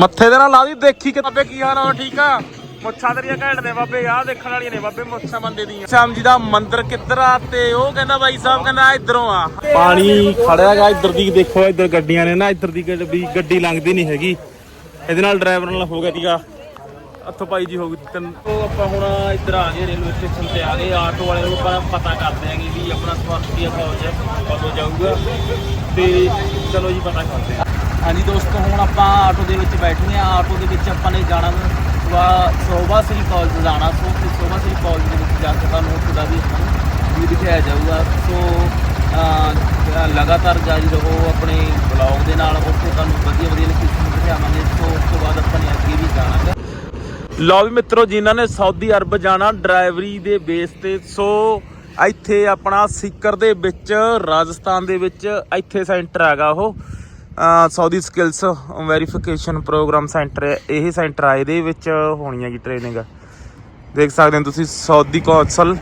ਮੱਥੇ ਦੇ ਨਾਲ ਲਾ ਦੀ ਦੇਖੀ ਕਿ ਬਾਬੇ ਕੀ ਹਾਲ ਆ ਠੀਕ ਆ? ਮੁੱਛਾਂ ਤੇਰੀਆਂ ਘੈਂਟ ਨੇ ਬਾਬੇ ਆਹ ਦੇਖਣ ਵਾਲੀਆਂ ਨੇ ਬਾਬੇ ਮੁੱਛਾਂ ਬੰਦੇ ਦੀਆਂ। ਸ਼ਾਮ ਜੀ ਦਾ ਮੰਦਿਰ ਕਿੱਧਰ ਆ ਤੇ ਉਹ ਕਹਿੰਦਾ ਬਾਈ ਸਾਹਿਬ ਕਹਿੰਦਾ ਇਧਰੋਂ ਆ। ਪਾਣੀ ਖੜਿਆਗਾ ਇੱਧਰ ਦੀ ਦੇਖੋ ਇੱਧਰ ਗੱਡੀਆਂ ਨੇ ਨਾ ਇੱਧਰ ਦੀ ਗੱਡੀ ਗੱਡੀ ਲੰਘਦੀ ਨਹੀਂ ਹੈਗੀ। ਇਹਦੇ ਨਾਲ ਡਰਾਈਵਰ ਨਾਲ ਹੋ ਗਿਆ ਤੀਗਾ ਹੱਥੋਂ ਪਾਈ ਜੀ ਹੋ ਗਈ ਤਿੰਨ ਉਹ ਆਪਾਂ ਹੁਣ ਇੱਧਰ ਆ ਗਏ ਰੇਲਵੇ ਸਟੇਸ਼ਨ ਤੇ ਆ ਗਏ। ਆਟੋ ਵਾਲੇ ਨੂੰ ਆਪਾਂ ਪਤਾ ਕਰਦੇ ਆਂਗੇ ਵੀ ਆਪਣਾ ਸਵਾਰਥੀ ਕਾਲਜ ਕਦੋਂ ਜਾਊਗਾ। ਤੇ ਚਲੋ ਜੀ ਪਤਾ ਕਰਦੇ ਆ ਹਾਂਜੀ ਦੋਸਤੋ, ਹੁਣ ਆਪਾਂ ਆਟੋ ਦੇ ਵਿੱਚ ਬੈਠੇ ਆ ਆਟੋ ਦੇ ਵਿੱਚ ਆਪਾਂ ਨੇ ਜਾਣਾ ਵਾ ਸੋਭਾ ਸ੍ਰੀ ਕਾਲਜ ਜਾਣਾ ਸੋ ਸੋਭਾ ਸ੍ਰੀ ਕਾਲਜ ਦੇ ਵਿੱਚ ਜਾ ਕੇ ਤੁਹਾਨੂੰ ਉੱਥੇ ਦਾ ਵੀ ਵੀ ਦਿਖਾਇਆ ਜਾਊਗਾ। ਸੋ ਲਗਾਤਾਰ ਜਾਰੀ ਰਹੋ ਆਪਣੇ ਬਲੌਗ ਦੇ ਨਾਲ। ਉੱਥੇ ਤੁਹਾਨੂੰ ਵਧੀਆ ਵਧੀਆ ਲੋਕੇਸ਼ਨ ਦਿਖਾਵਾਂਗੇ। ਸੋ, ਉਸ ਤੋਂ ਬਾਅਦ ਆਪਾਂ ਨੇ ਅੱਗੇ ਵੀ ਜਾਣਾ। ਲਓ ਵੀ ਮਿੱਤਰੋ, ਜਿਨ੍ਹਾਂ ਨੇ ਸਾਊਦੀ ਅਰਬ ਜਾਣਾ ਡਰਾਈਵਰੀ ਦੇ ਬੇਸ ਤੇ, ਸੋ ਇੱਥੇ ਆਪਣਾ ਸਿੱਕਰ ਦੇ ਵਿੱਚ, ਰਾਜਸਥਾਨ ਦੇ ਵਿੱਚ ਇੱਥੇ ਸੈਂਟਰ ਹੈਗਾ ਉਹ। Saudi skills verification programme centre ਇਹ ਸੈਂਟਰ ਆ, ਇਹਦੇ ਵਿੱਚ ਹੋਣੀ ਹੈਗੀ ਟ੍ਰੇਨਿੰਗ ਦੇਖ ਸਕਦੇ ਹੋ ਤੁਸੀਂ ਸਾਊਦੀ ਕੌਂਸਲ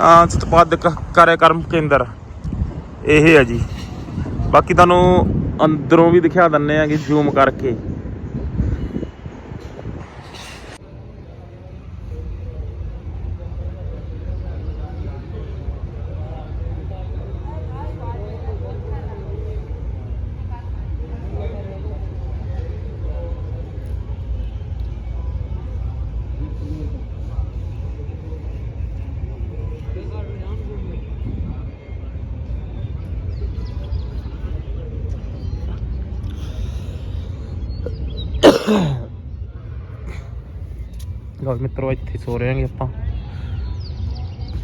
ਉਤਪਾਦਕ ਸਤਪਾਦਕ ਕਾਰਿਆਕਰਮ ਕੇਂਦਰ। ਇਹ ਹੈ ਜੀ। ਬਾਕੀ ਤੁਹਾਨੂੰ ਅੰਦਰੋਂ ਵੀ ਦਿਖਾ ਦਿੰਨੇ ਆਗੇ ਜ਼ੂਮ ਕਰਕੇ। ਲਓ ਜੀ ਮਿੱਤਰੋ, ਇੱਥੇ ਸੋ ਰਹੇ ਆਪਾਂ।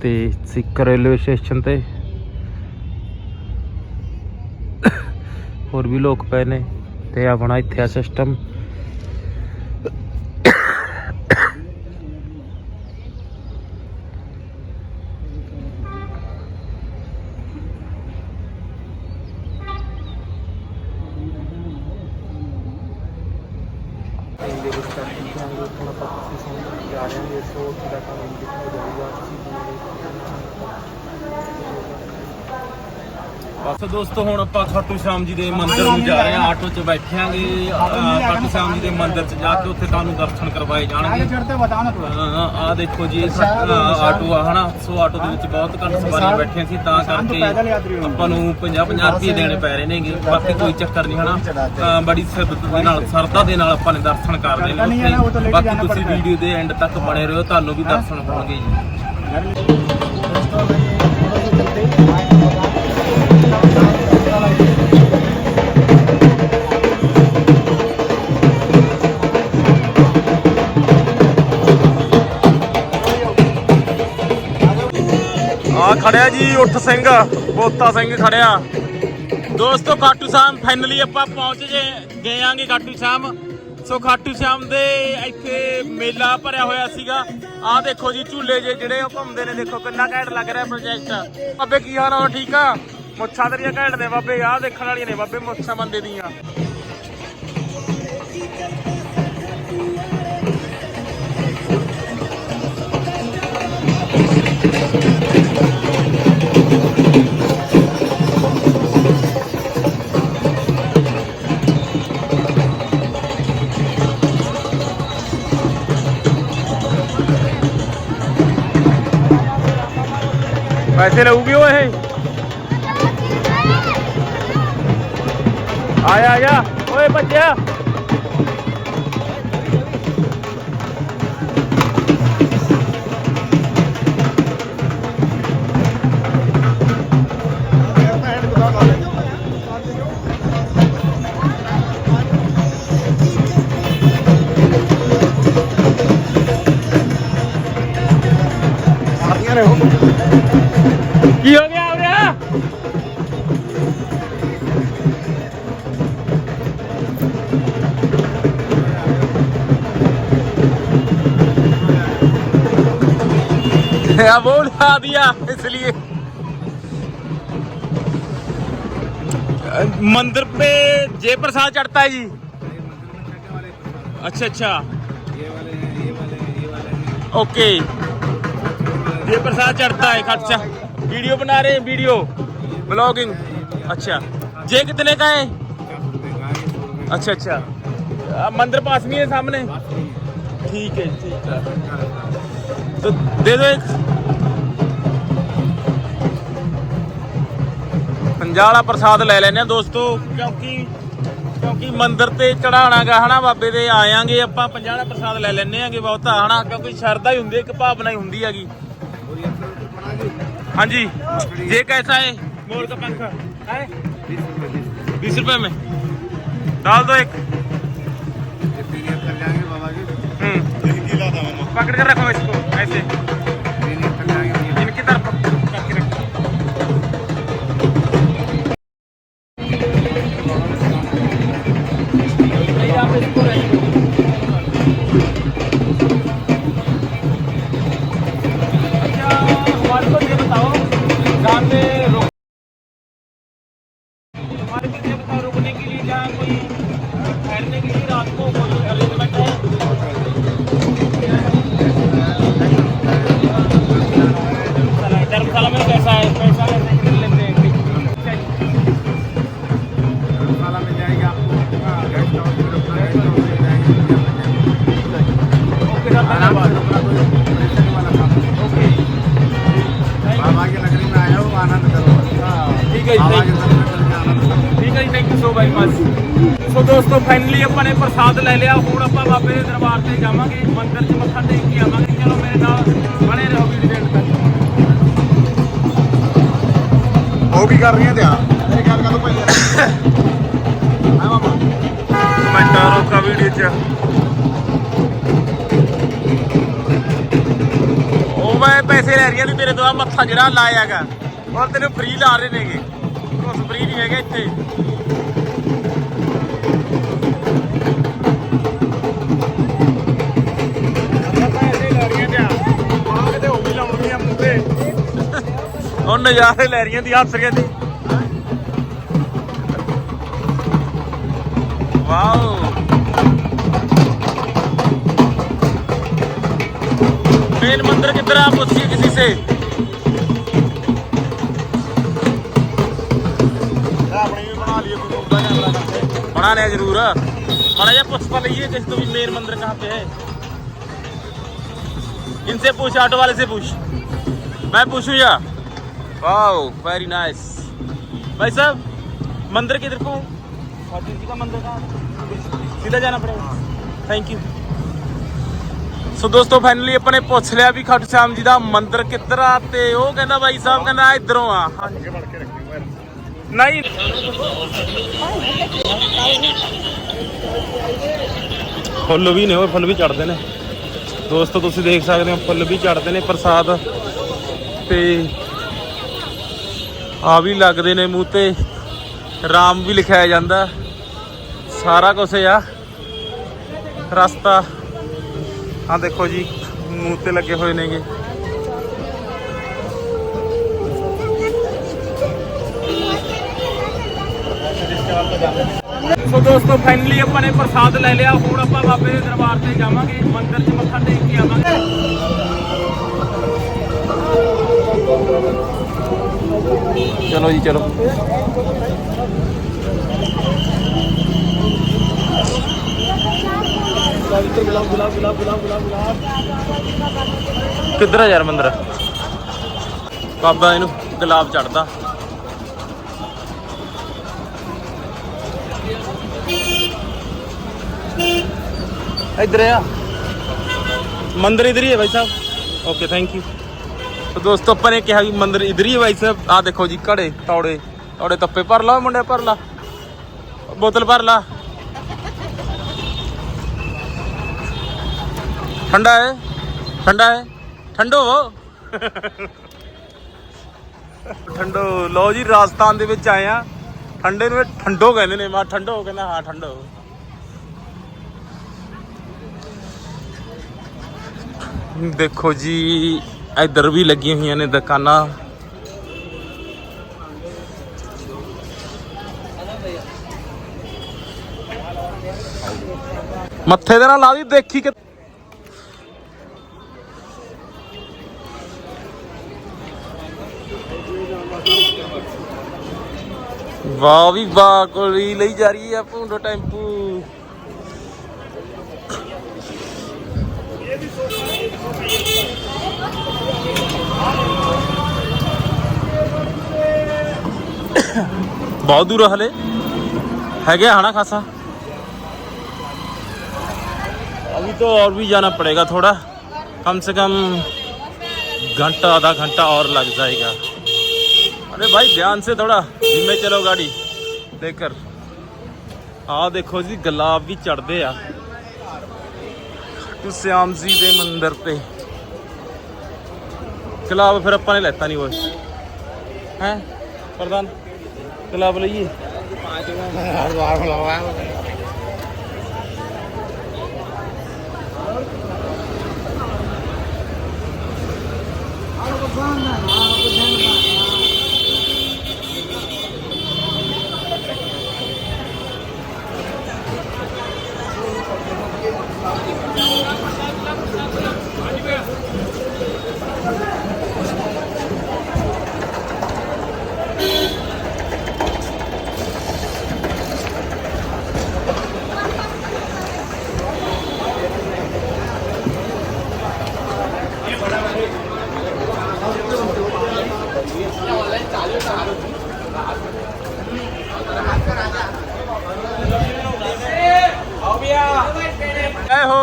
ਤੇ ਸਿੱਖ ਰੇਲਵੇ ਸਟੇਸ਼ਨ ਤੇ ਹੋਰ ਵੀ ਲੋਕ ਪਏ ਨੇ ਤੇ ਆਪਣਾ ਇੱਥੇ ਆ ਸਿਸਟਮ ਬਸ ਦੋਸਤੋ ਹੁਣ ਆਪਾਂ ਖਾਟੂ ਸ਼ਾਮ ਜੀ ਦੇ ਮੰਦਿਰ ਨੂੰ ਜਾ ਰਹੇ ਹਾਂ ਆਟੋ 'ਚ ਬੈਠਾਂਗੇ ਖਾਟੂ ਸ਼ਾਮ ਜੀ ਦੇ ਮੰਦਿਰ 'ਚ ਜਾ ਕੇ ਉੱਥੇ ਤੁਹਾਨੂੰ ਦਰਸ਼ਨ ਕਰਵਾਏ ਜਾਣਗੇ। ਆ ਦੇਖੋ ਜੀ ਆਟੋ ਆ ਹਨਾ? ਸੋ ਆਟੋ ਦੇ ਵਿੱਚ ਬਹੁਤ ਘੱਟ ਸਵਾਰੀ ਬੈਠੀਆਂ ਸੀ ਤਾਂ ਕਰਕੇ ਆਪਾਂ ਨੂੰ 50 50 ਰੁਪਏ ਦੇਣੇ ਪੈ ਰਹੇ ਨੇਗੇ। ਬਾਕੀ ਕੋਈ ਚੱਕਰ ਨਹੀਂ ਹਨਾ? ਬੜੀ ਸਿੱਧਤ ਦੇ ਨਾਲ ਸਰਦਾ ਦੇ ਨਾਲ ਆਪਾਂ ਨੇ ਦਰਸ਼ਨ ਕਰ ਲਏ ਬਾਕੀ ਤੁਸੀਂ ਵੀਡੀਓ ਦੇ ਐਂਡ ਤੱਕ ਬਣੇ ਰਹੋ ਤੁਹਾਨੂੰ ਵੀ ਦਰਸ਼ਨ ਹੋਣਗੇ ਜੀ। ਖੜਿਆ ਜੀ ਉੱਠ ਸਿੰਘ, ਬੋਤਾ ਸਿੰਘ ਖੜਿਆ। ਦੋਸਤੋ, ਖਾਟੂ ਸ਼ਾਮ ਫਾਈਨਲੀ ਆਪਾਂ ਪਹੁੰਚ ਜੇ, ਗਏ ਆਂਗੇ ਖਾਟੂ ਸ਼ਾਮ ਸੋ ਖਾਟੂ ਸ਼ਾਮ ਦੇ ਇੱਥੇ ਮੇਲਾ ਭਰਿਆ ਹੋਇਆ ਸੀਗਾ। ਆਹ ਦੇਖੋ ਜੀ, ਝੂਲੇ ਜੇ ਜਿਹੜੇ ਉਹ ਘੁੰਮਦੇ ਨੇ, ਦੇਖੋ ਕਿੰਨਾ ਘੈਂਟ ਲੱਗ ਰਿਹਾ ਪ੍ਰੋਜੈਕਟ ਬਾਬੇ ਕੀ ਹਾਲ ਆ? ਠੀਕ ਆ? ਮੁੱਛਾਂ ਤੇਰੀਆਂ ਘੈਂਟ ਨੇ ਬਾਬੇ, ਆਹ ਦੇਖਣ ਵਾਲੀਆਂ ਨੇ ਬਾਬੇ, ਮੁੱਛਾਂ ਬੰਦੇ ਦੀਆਂ। ਪੈਸੇ ਲਊਗੀ ਉਹ ਇਹ? ਆਇਆ ਆਇਆ। ਓਏ ਬੱਚਿਆ। या वो उठा दिया, इसलिए। मंदिर पे जय प्रसाद चढ़ता है जी। अच्छा अच्छा। ओके। जय प्रसाद चढ़ता है, खर्चा। वीडियो बना रहे हैं, वीडियो। ब्लॉगिंग। अच्छा। जय कितने का है? अच्छा अच्छा। मंदिर पास में है सामने? ठीक है ठीक है। तो दे दो एक। ਪੰਜਾਹ ਵਾਲਾ ਪ੍ਰਸਾਦ ਲੈ ਲੈਨੇ ਆ ਦੋਸਤੋ ਕਿਉਂਕਿ ਕਿਉਂਕਿ ਮੰਦਿਰ ਤੇ ਚੜਾਣਾਗਾ ਹਨਾ ਬਾਬੇ ਦੇ ਆਇਆਂਗੇ ਆਪਾਂ ਪੰਜਾਹ ਵਾਲਾ ਪ੍ਰਸਾਦ ਲੈ ਲੈਨੇ ਆਂਗੇ ਬਹੁਤਾ ਹਨਾ ਕਿਉਂਕਿ ਸ਼ਰਧਾ ਹੀ ਹੁੰਦੀ ਹੈ, ਇੱਕ ਭਾਵਨਾ ਹੀ ਹੁੰਦੀ ਹੈਗੀ ਹਾਂਜੀ ये कैसा है मोर का पंखा है बीस रुपए में डाल दो एक हम्म पकड़ कर रखो इसको ऐसे रुकने के लिए जहाँ में कैसा है आपको। सर धन्यवाद। नगरी में आया हो आनंद ठीक है 500 ਬਾਈ ਸੋ ਦੋਸਤੋ ਫਾਈਨਲੀ ਆਪਾਂ ਨੇ ਪ੍ਰਸਾਦ ਲੈ ਲਿਆ। ਹੁਣ ਆਪਾਂ ਬਾਬੇ ਦੇ ਦਰਬਾਰ ਤੇ ਜਾਵਾਂਗੇ। ਮੰਦਿਰ 'ਚ ਮੱਥਾ ਟੇਕ ਕੇ ਆਵਾਂਗੇ। ਚਲੋ ਮੇਰੇ ਨਾਲ ਬਣੇ ਰਹੋ ਵੀਡੀਓ ਦੇ ਤੱਕ ਉਹ ਕੀ ਕਰ ਰਹੀਆਂ ਧਿਆਨ ਮੇਰੀ ਗੱਲ ਕਰ ਲੋ ਪਹਿਲੇ ਆ ਮਾਮਾ ਕਮੈਂਟਾਂ ਰੋਕਾ ਵੀਡੀਓ 'ਚ। ਪੈਸੇ ਲੈ ਰਹੀਆਂ ਨੇ ਮੇਰੇ ਤੋਂ ਮੱਥਾ ਜਿਹੜਾ ਲਾਇਆਗਾ। ਔਰ ਤੈਨੂੰ ਫ੍ਰੀ ਲਾ ਰਹੇ ਨੇਗੇ। ਕੁਝ ਫ੍ਰੀ ਨਹੀਂ ਹੈਗਾ ਇੱਥੇ। ਉਹ ਨਜ਼ਾਰੇ ਲੈ ਰਹੀਆਂ ਦੀ ਹੱਸ ਰਹੀਆਂ ਦੀ ਵਾਓ मेन मंदिर किधर है आप पूछिए किसी से ਆਪਣੀ ਵੀ ਬਣਾ ਲਈਏ ਕੋਈ ਮੁੱਦਾ ਕੈਮਰਾ ਕਰਕੇ बना लिया जरूर बड़ा या पूछ पा लीजिए किसी तो भी मेन मंदिर कहाँ पे है इनसे पूछ ऑटो वाले से पूछ मैं पूछूं या वाओ वेरी नाइस भाई साहब मंदिर किधर को स्वाति जी का मंदिर कहाँ सीधा जाना पड़ेगा थैंक यू ਸੋ ਦੋਸਤੋ ਫਾਈਨਲੀ ਆਪਾਂ ਨੇ ਪੁੱਛ ਲਿਆ ਵੀ ਖਾਟੂ ਸ਼ਾਮ ਜੀ ਦਾ ਮੰਦਿਰ ਕਿੱਧਰ ਆ ਤੇ ਉਹ ਕਹਿੰਦਾ ਬਾਈ ਸਾਹਿਬ ਕਹਿੰਦਾ ਇਧਰੋਂ ਆ ਅੱਗੇ ਵੜ ਕੇ ਰੱਖੀ ਮੈਂ ਨਹੀਂ ਫੁੱਲ ਵੀ ਨੇ ਉਹ ਫੁੱਲ ਵੀ ਚੜਦੇ ਨੇ ਦੋਸਤੋ ਤੁਸੀਂ ਦੇਖ ਸਕਦੇ ਹੋ ਫੁੱਲ ਵੀ ਚੜਦੇ ਨੇ ਪ੍ਰਸਾਦ ਤੇ ਆ ਵੀ ਲੱਗਦੇ ਨੇ ਮੂੰਹ ਤੇ। ਰਾਮ ਵੀ ਲਿਖਾਇਆ ਜਾਂਦਾ। ਸਾਰਾ ਕੁਝ ਆ। ਰਸਤਾ। ਆ ਦੇਖੋ ਜੀ, ਮੂੰਹ ਤੇ ਲੱਗੇ ਹੋਏ ਨੇਗੇ। ਸੋ ਦੋਸਤੋ ਫਾਈਨਲੀ ਆਪਾਂ ਨੇ ਪ੍ਰਸਾਦ ਲੈ ਲਿਆ। ਹੁਣ ਆਪਾਂ ਬਾਬੇ ਦੇ ਦਰਬਾਰ ਤੇ ਜਾਵਾਂਗੇ। ਮੰਦਿਰ 'ਚ ਮੱਥਾ ਟੇਕ ਕੇ ਆਵਾਂਗੇ। ਜੀ, ਚਲੋ। ਕਿੱਧਰ ਆ ਯਾਰ ਮੰਦਰ? ਬਾਬਾ ਇਹਨੂੰ ਗੁਲਾਬ ਚੜਦਾ। ਇੱਧਰ ਆ। ਮੰਦਰ ਇੱਧਰ ਹੀ ਹੈ Bhai Sahib. Okay thank you तो दोस्तों अपन ने कहा कि मंदिर इधर ही है भाई साहब आ देखो जी घड़े तौड़े तौड़े तप्पे भर ला मुंडे भर ला बोतल भर ला ठंडा है ठंडा है ठंडो ਠੰਡੋ ਲਓ ਜੀ ਰਾਜਸਥਾਨ ਦੇ ਵਿੱਚ ਆਏ ਆ ਠੰਡੇ ਨੂੰ ਇਹ ਠੰਡੋ ਕਹਿੰਦੇ ਨੇ ਮਾ ਠੰਡੋ ਕਹਿੰਦਾ ਹਾਂ ਠੰਡੋ ਦੇਖੋ ਜੀ ਇੱਧਰ ਵੀ ਲੱਗੀਆਂ ਹੋਈਆਂ ਨੇ ਦੁਕਾਨਾਂ। ਮੱਥੇ ਦੇ ਨਾਲ ਲਾ ਦੀ ਦੇਖੀ ਕਿ ਵਾਹ ਵੀ ਵਾਹ, ਕੋਲੀ ਲਈ ਜਾ ਰਹੀ ਆ ਭੁੰਡੋ ਟੈਂਪੂ। बहुत दूर है हले है क्या हना खासा अभी तो और भी जाना पड़ेगा थोड़ा कम से कम घंटा आधा घंटा और लग जाएगा अरे भाई ध्यान से थोड़ा धीमे चलो गाड़ी देखकर ਆ ਦੇਖੋ ਜੀ ਗੁਲਾਬ ਵੀ ਚੜਦੇ ਆ ਤੂੰ ਸਿਆਮ ਜੀ ਦੇ ਮੰਦਿਰ ਤੇ ਗੁਲਾਬ ਫਿਰ ਆਪਾਂ ਨੇ ਲੈਤਾ ਨਹੀਂ ਓਏ ਹੈ ਪ੍ਰਧਾਨ ਗੁਲਾਬ ਲਈਏ। ਐ ਹੋ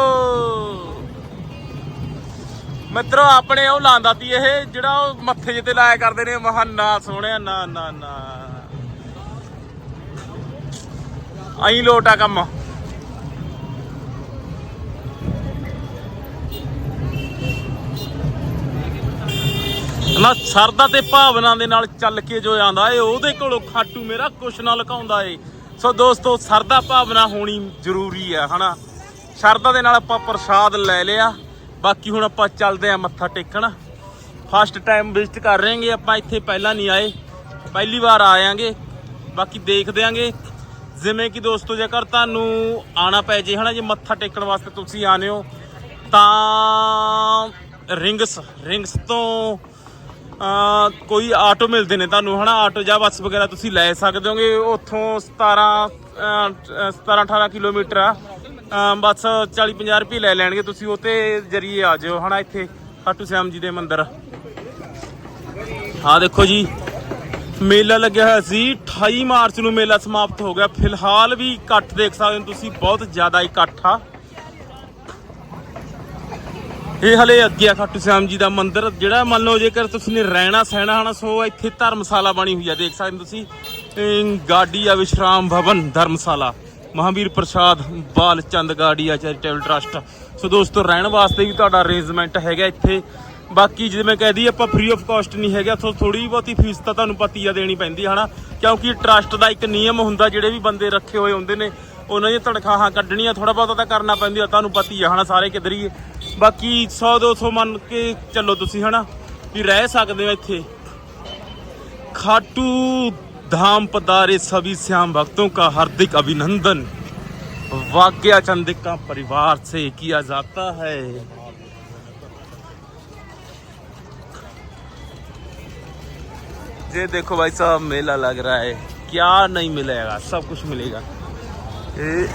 ਮਿੱਤਰੋ ਆਪਣੇ ਉਹ ਲਾਂਦਾ ਤੀ ਇਹ, ਜਿਹੜਾ ਉਹ ਮੱਥੇ ਜਿੱਤੇ ਲਾਇਆ ਕਰਦੇ ਨੇ, ਮਹਾਨਾ ਸੋਹਣਿਆ, ਨਾ ਨਾ ਨਾ। ਆਈ ਲੋਟਾ ਕੰਮ। ਨਾ ਸਰਦਾ ਤੇ ਭਾਵਨਾ ਦੇ ਨਾਲ ਚੱਲ ਕੇ ਜੋ ਆਂਦਾ ਏ, ਉਹਦੇ ਕੋਲੋਂ ਖਾਟੂ ਮੇਰਾ ਕੁਛ ਨਾ ਲੁਕਾਉਂਦਾ ਏ। ਸੋ ਦੋਸਤੋ, ਸਰਦਾ ਭਾਵਨਾ ਹੋਣੀ ਜ਼ਰੂਰੀ ਆ, ਹਨਾ? ਸ਼ਰਧਾ ਦੇ ਨਾਲ ਆਪਾਂ ਪ੍ਰਸ਼ਾਦ ਲੈ ਲਿਆ। ਬਾਕੀ ਹੁਣ ਆਪਾਂ ਚੱਲਦੇ ਆ ਮੱਥਾ ਟੇਕਣ। ਫਸਟ ਟਾਈਮ ਵਿਜ਼ਿਟ ਕਰ ਰਹੇਗੇ ਆਪਾਂ ਇੱਥੇ ਪਹਿਲਾਂ ਨਹੀਂ ਆਏ। ਪਹਿਲੀ ਵਾਰ ਆਇਆਂਗੇ ਬਾਕੀ ਦੇਖਦੇ ਆਂਗੇ ਜਿਵੇਂ ਕਿ ਦੋਸਤੋ ਜੇਕਰ ਤੁਹਾਨੂੰ ਆਣਾ ਪੈ ਜੇ ਹਨਾ ਜੇ ਮੱਥਾ ਟੇਕਣ ਵਾਸਤੇ ਤੁਸੀਂ ਆਨੇ ਹੋ ਤਾਂ ਰਿੰਗਸ ਰਿੰਗਸ ਤੋਂ ਕੋਈ ਆਟੋ ਮਿਲਦੇ ਨੇ ਤੁਹਾਨੂੰ ਹਨਾ ਆਟੋ ਜਾਂ ਬੱਸ ਵਗੈਰਾ ਤੁਸੀਂ ਲੈ ਸਕਦੇ ਹੋਗੇ। ਉੱਥੋਂ 17 ਅਹ, 17 18 ਕਿਲੋਮੀਟਰ ਆ। ਬਸ 40 50 ਰੁਪਏ ਲੈ ਲੈਣਗੇ ਤੁਸੀਂ, ਉਹ ਜਰੀਏ ਆ ਜਿਓ ਹਨਾ ਇੱਥੇ, ਖਾਟੂ ਸ਼ਾਮ ਜੀ ਦੇ ਮੰਦਿਰ। ਆ ਦੇਖੋ ਜੀ, ਮੇਲਾ ਲੱਗਿਆ ਹੋਇਆ ਸੀ 28 ਮਾਰਚ ਨੂੰ ਮੇਲਾ ਸਮਾਪਤ ਹੋ ਗਿਆ। ਫਿਲਹਾਲ ਵੀ ਇਕੱਠ ਦੇਖ ਸਕਦੇ ਹੋ ਤੁਸੀਂ, ਬਹੁਤ ਜ਼ਿਆਦਾ ਇਕੱਠ ਆ। ਇਹ ਹਲੇ ਅੱਗੇ ਆ ਖਾਟੂ ਸ਼ਾਮ ਜੀ ਦਾ ਮੰਦਿਰ, ਜਿਹੜਾ ਮੰਨ ਲਓ ਜੇਕਰ ਤੁਸੀਂ ਨੇ ਰਹਿਣਾ, ਸਹਿਣਾ, ਹਨਾ, ਸੋ ਇੱਥੇ ਧਰਮਸ਼ਾਲਾ ਬਣੀ ਹੋਈ ਆ, ਦੇਖ ਸਕਦੇ ਹੋ ਤੁਸੀਂ। ਗਾਡੀ ਆ ਵਿਸ਼ਰਾਮ ਭਵਨ, ਧਰਮਸ਼ਾਲਾ। Mahavir Prasad Bal Chand Gadia charitable trust. So ਦੋਸਤੋ, ਰਹਿਣ ਵਾਸਤੇ ਵੀ ਤੁਹਾਡਾ ਅਰੇਂਜਮੈਂਟ ਹੈਗਾ ਇੱਥੇ। ਬਾਕੀ ਜਿਵੇਂ ਕਹਦੀ ਆਪਾਂ ਫ੍ਰੀ ਆਫ ਕਾਸਟ ਨਹੀਂ ਹੈਗਾ। ਸੋ ਥੋੜੀ ਬਹੁਤੀ ਫੀਸ ਤਾਂ ਤੁਹਾਨੂੰ ਪਤੀਆ ਦੇਣੀ ਪੈਂਦੀ ਹੈ ਹਨਾ? ਕਿਉਂਕਿ ਟਰਸਟ ਦਾ ਇੱਕ ਨਿਯਮ ਹੁੰਦਾ, ਜਿਹੜੇ ਵੀ ਬੰਦੇ ਰੱਖੇ ਹੋਏ ਹੁੰਦੇ ਨੇ, ਉਹਨਾਂ ਦੀਆਂ ਤਨਖਾਹਾਂ ਕੱਢਣੀਆਂ ਥੋੜਾ ਬਹੁਤਾ ਤਾਂ ਕਰਨਾ ਪੈਂਦੀ ਆ, ਤੁਹਾਨੂੰ ਪਤੀ ਆ, ਹਨਾ? ਸਾਰੇ ਕਿੱਧਰ ਹੀ ਬਾਕੀ 100 200 ਮੰਨ ਕੇ ਚੱਲੋ ਤੁਸੀਂ, ਹਨਾ? ਵੀ ਰਹਿ ਸਕਦੇ ਹੋ ਇੱਥੇ। ਖਾਟੂ धाम पधारे सभी श्याम भक्तों का हार्दिक अभिनंदन। वाक्या चंदिका परिवार से किया जाता है। ये देखो भाई साहब, मेला लग रहा है। क्या नहीं मिलेगा, सब कुछ मिलेगा। ये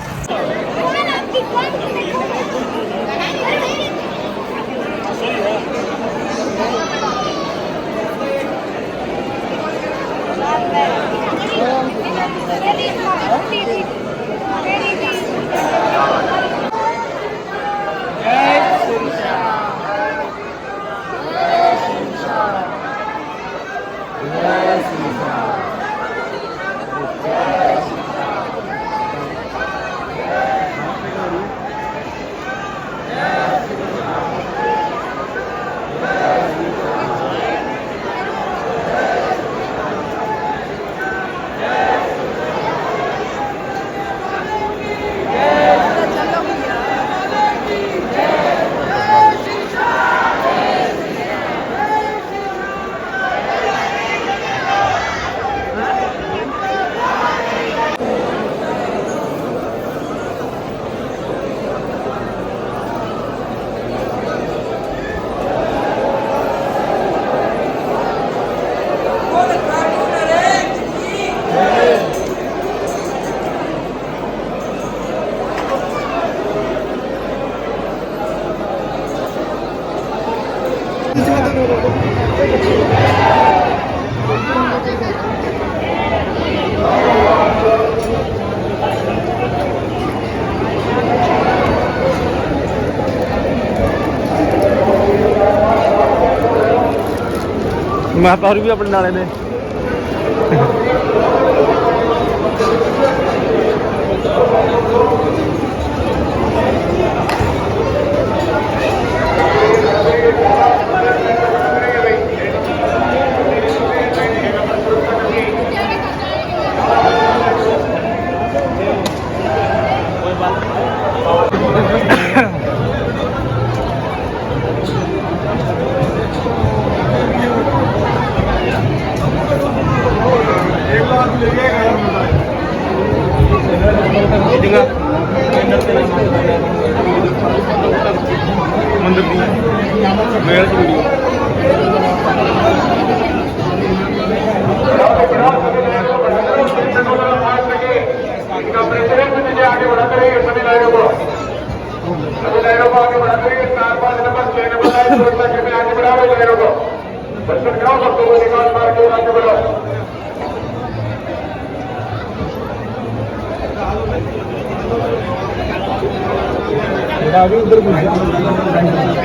ਮੈਂ ਤਾਂ ਹੋਰ ਵੀ ਆਪਣੇ ਨਾਲੇ ਨੇ।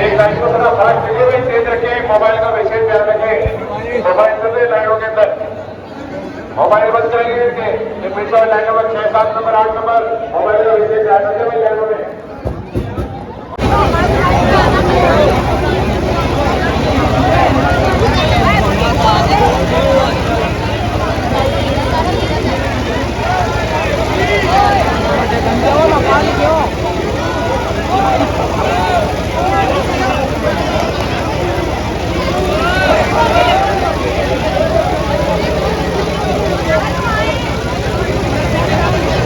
एक लाइन को थोड़ा फास्ट मोबाइल का विशेष ध्यान रखें मोबाइल से लाइनों के अंदर मोबाइल बंद करेंगे इनके पीछे लाइन सात नंबर आठ नंबर मोबाइल का विशेष ध्यान रखें भाई लाइनों में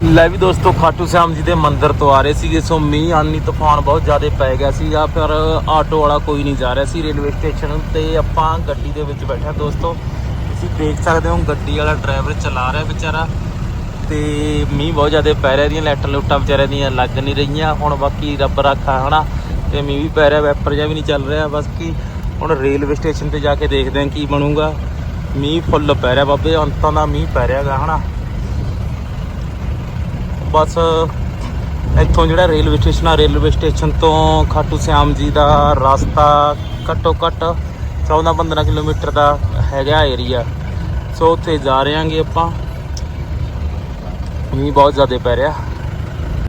ਲੈ ਵੀ ਦੋਸਤੋ, ਖਾਟੂ ਸ਼ਾਮ ਜੀ ਦੇ ਮੰਦਿਰ ਤੋਂ ਆ ਰਹੇ ਸੀਗੇ, ਸੋ ਮੀਂਹ, ਆਨੀ, ਤੂਫਾਨ ਬਹੁਤ ਜ਼ਿਆਦਾ ਪੈ ਗਿਆ ਸੀਗਾ, ਫਿਰ ਆਟੋ ਵਾਲਾ ਕੋਈ ਨਹੀਂ ਜਾ ਰਿਹਾ ਸੀ ਰੇਲਵੇ ਸਟੇਸ਼ਨ ਤੇ। ਆਪਾਂ ਗੱਡੀ ਦੇ ਵਿੱਚ ਬੈਠੇ ਦੋਸਤੋ। ਤੁਸੀਂ ਦੇਖ ਸਕਦੇ ਹੋ ਗੱਡੀ ਵਾਲਾ ਡਰਾਈਵਰ ਚਲਾ ਰਿਹਾ ਵਿਚਾਰਾ। ਤੇ ਮੀਂਹ ਬਹੁਤ ਜ਼ਿਆਦਾ ਪੈ ਰਿਹਾ ਦੀਆਂ ਲੈਟਰ ਲੁੱਟਾਂ ਵਿਚਾਰਿਆਂ ਦੀਆਂ ਲੱਗ ਨਹੀਂ ਰਹੀਆਂ। ਹੁਣ ਬਾਕੀ ਰੱਬ ਰਾਖਾ, ਹਨਾ? ਤੇ ਮੀਂਹ ਵੀ ਪੈ ਰਿਹਾ, ਵੈਪਰ ਜਿਹਾ ਵੀ ਨਹੀਂ ਚੱਲ ਰਿਹਾ। ਬਸ ਕੀ ਹੁਣ ਰੇਲਵੇ ਸਟੇਸ਼ਨ ਤੇ ਜਾ ਕੇ ਦੇਖਦੇ ਹਾਂ ਕੀ ਬਣੂਗਾ। ਮੀਂਹ ਫੁੱਲ ਪੈ ਰਿਹਾ ਬਾਬੇ, ਅੰਤਾਂ ਦਾ ਮੀਂਹ ਪੈ ਰਿਹਾਗਾ ਹਨਾ? ਬਸ ਇੱਥੋਂ ਜਿਹੜਾ ਰੇਲਵੇ ਸਟੇਸ਼ਨ ਆ, ਰੇਲਵੇ ਸਟੇਸ਼ਨ ਤੋਂ ਖਾਟੂ ਸ਼ਿਆਮ ਜੀ ਦਾ ਰਸਤਾ ਘੱਟੋ ਘੱਟ 14-15 ਕਿਲੋਮੀਟਰ ਦਾ ਹੈਗਾ ਏਰੀਆ। ਸੋ ਉੱਥੇ ਜਾ ਰਹੇ ਆਂਗੇ ਆਪਾਂ। ਮੀਂਹ ਬਹੁਤ ਜ਼ਿਆਦਾ ਪੈ ਰਿਹਾ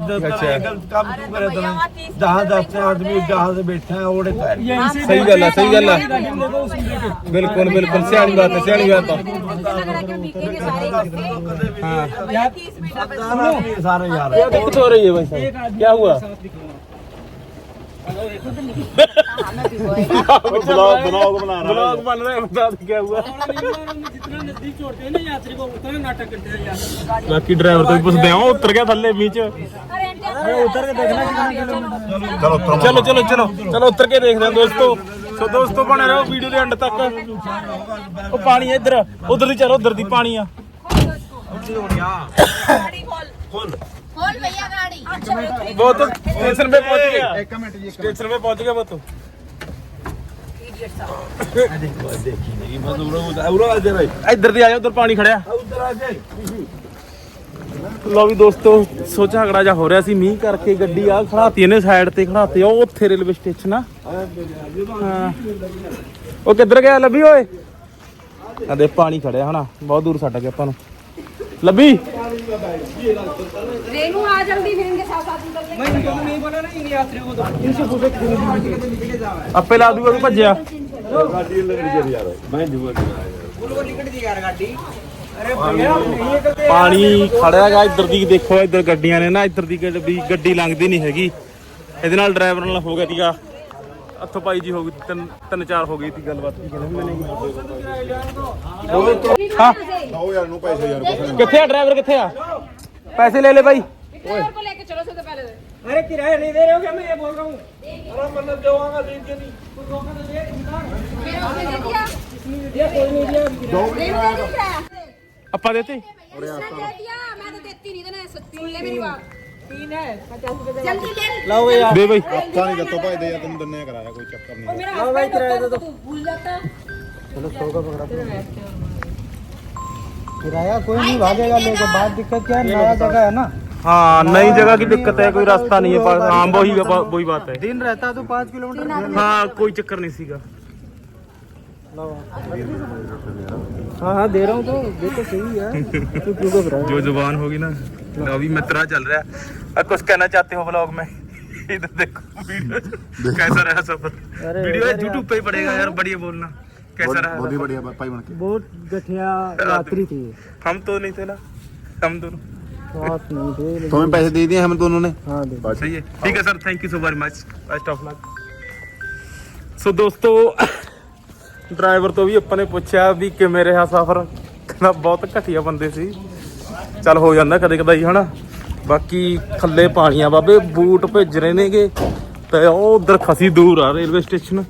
ਕੰਮ ਤੂੰ ਕਰੇ ਤਾਂ ਜਹਾਂ ਦਸ ਆਦਮੀ ਜਹਾਂ ਤੇ ਬੈਠਾ ਹੈ ਉਹਦੇ ਪੈਰ ਸਹੀ ਗੱਲ ਹੈ ਸਹੀ ਗੱਲ ਹੈ ਬਿਲਕੁਲ ਬਿਲਕੁਲ ਸਿਆਣੀ ਬਾਤ ਹੈ ਸਿਆਣੀ ਬਾਤ ਹੈ हाँ ਆਦਮੀ ਸਾਰੇ ਯਾਰ क्या दिक्कत हो रही है भाई साहब क्या हुआ ਬਲੌਗ ਬਲੌਗ ਬਣਾ ਰਹਾ ब्लॉग बन रहा है बता दो क्या हुआ जितना नजदीक छोड़ते हैं ना यात्री को उतना नाटक करते हैं यार बाकी ड्राइवर तो पुछते हैं उतर गया थल्ले बीच उतर के देखना ਚਲੋ ਤੁਮ ਚਲੋ ਚਲੋ ਚਲੋ ਚਲੋ ਉੱਤਰ ਕੇ ਦੇਖਦੇ ਹਾਂ ਦੋਸਤੋ ਸੋ ਦੋਸਤੋ ਬਣੇ ਰਹੋ ਵੀਡੀਓ ਦੇ ਐਂਡ ਤੱਕ ਉਹ ਪਾਣੀ ਹੈ ਇੱਧਰ ਉਧਰ ਦੀ ਚਲੋ ਉਧਰ ਦੀ ਪਾਣੀ ਆ खोल भैया गाड़ी अच्छा वो तो स्टेशन पे पहुंच गया ਇੱਕ ਮਿੰਟ ਜੀ स्टेशन पे पहुंच गया वो तो ਉਰੋ ਆ ਜਰਾ ਇੱਧਰ ਦੀ ਆ ਜਾ ਉਧਰ ਪਾਣੀ ਖੜਿਆ ਉਧਰ ਆ ਜਾ ਲੋ ਵੀ ਦੋਸਤੋ ਸੋ ਝਗੜਾ ਜਾ ਹੋ ਰਿਹਾ ਸੀ ਮੀਂਹ ਕਰਕੇ ਗੱਡੀ ਆ ਖੜਾਤੀ ਇਹਨੇ ਸਾਈਡ ਤੇ ਖੜਾਤੀ ਉਹ ਉੱਥੇ ਰੇਲਵੇ ਸਟੇਸ਼ਨ ਆ ਹਾਂ ਉਹ ਕਿੱਧਰ ਗਿਆ ਲੱਭੀ ਓਏ ਆ ਦੇ ਪਾਣੀ ਖੜਿਆ ਹਨਾ ਬਹੁਤ ਦੂਰ ਛੱਡ ਗਿਆ ਆਪਾਂ ਨੂੰ ਲੱਭੀ रेनू आ जल्दी फिर इनके साथ साथ निकल लेंगे मैं इनको तो नहीं बोला ना इन यात्रियों को तो इनसे पूछे ਆਪੇ ਲਾ ਦੂਗਾ ਵੀ ਭੱਜਿਆ ਗਾਡੀ ਲੱਗਣੀ ਜਰੀ ਯਾਰ ਮੈਂ ਜੂਆ ਪਾਣੀ ਖੜਿਆਗਾ ਇੱਧਰ ਦੀ ਦੇਖੋ ਇੱਧਰ ਗੱਡੀਆਂ ਨੇ ਨਾ ਇੱਧਰ ਦੀ ਗੱਡੀ ਗੱਡੀ ਲੰਘਦੀ ਨਹੀਂ ਹੈਗੀ ਇਹਦੇ ਨਾਲ ਡਰਾਈਵਰ ਨਾਲ ਹੋ ਗਿਆ ਸੀਗਾ ਹੱਥੋਂ ਪਾਈ ਜੀ ਹੋ ਗਈ ਤਿੰਨ ਤਿੰਨ ਚਾਰ ਹੋ ਗਈ ਸੀ ਗੱਲਬਾਤ ਕੀ ਕਹਿੰਦੇ ਹਾਂ ਦੋ ਯਾਰ ਨੂੰ ਪੈਸੇ ਯਾਰ ਕੁਛ ਨਹੀਂ ਕਿੱਥੇ ਆ ਡਰਾਈਵਰ ਕਿੱਥੇ ਆ ਪੈਸੇ ਲੈ ਲੈ ਬਾਈ ड्राइवर को लेके चलो सबसे पहले अरे किराया नहीं दे रहे हो क्या मैं ये बोल रहा हूँ अरे मतलब जो आगा दे दिया नहीं कुछ धोखा तो दे इंसान मेरा उसने दे दिया दिया कोई नहीं दिया रेनू दे दिया ਆਪਾਂ ਦੇਤੇ इसने दे दिया मैं तो देती नहीं था ना सुन ले मेरी बात भाई दे भाई। नहीं भाई दे तुम दोनों कराया कोई चक्कर नहीं भाई किराया दे दो। भूल जाता। चलो सौ का पकड़ा किराया कोई नहीं भागेगा लेके बात दिक्कत क्या है? नया जगह है ना। हाँ नई जगह की दिक्कत है कोई रास्ता तो नहीं है हाँ, वही वही बात है। दिन रहता तो पाँच किलोमीटर हाँ कोई चक्कर नहीं सीखा। हाँ हाँ दे रहा हूँ तो, तो सही है। क्यों जो जबान होगी ना अभी मित्रा चल रहा है। कुछ कहना चाहते हो ब्लॉग में? इधर देखो वीडियो। कैसा रहा सफ़र वीडियो यूट्यूब पे ही पड़ेगा यार बढ़िया बोलना। कैसा रहा? बहुत ही बढ़िया भाई बहुत गठिया रात्रि थी। हम तो नहीं थे ना। हम दोनों। पैसे दे दिए हम दोनों ने? हाँ, सही है। ठीक है sir thank you so very much best of luck so दोस्तों ਡਰਾਈਵਰ ਤੋਂ ਵੀ ਆਪਾਂ ਨੇ ਪੁੱਛਿਆ ਵੀ ਕਿਵੇਂ ਰਿਹਾ ਸਫ਼ਰ? ਕਹਿੰਦਾ ਬਹੁਤ ਘਟੀਆ ਬੰਦੇ ਸੀ। ਚੱਲ ਹੋ ਜਾਂਦਾ ਕਦੇ ਕਦਾਈ, ਹਨਾ? ਬਾਕੀ ਥੱਲੇ ਪਾਣੀਆਂ, ਬਾਬੇ, ਬੂਟ ਭੇਜ ਰਹੇ ਨੇਗੇ ਤੇ ਉਹ ਉਧਰ ਖਸੀ ਦੂਰ ਆ ਰੇਲਵੇ ਸਟੇਸ਼ਨ।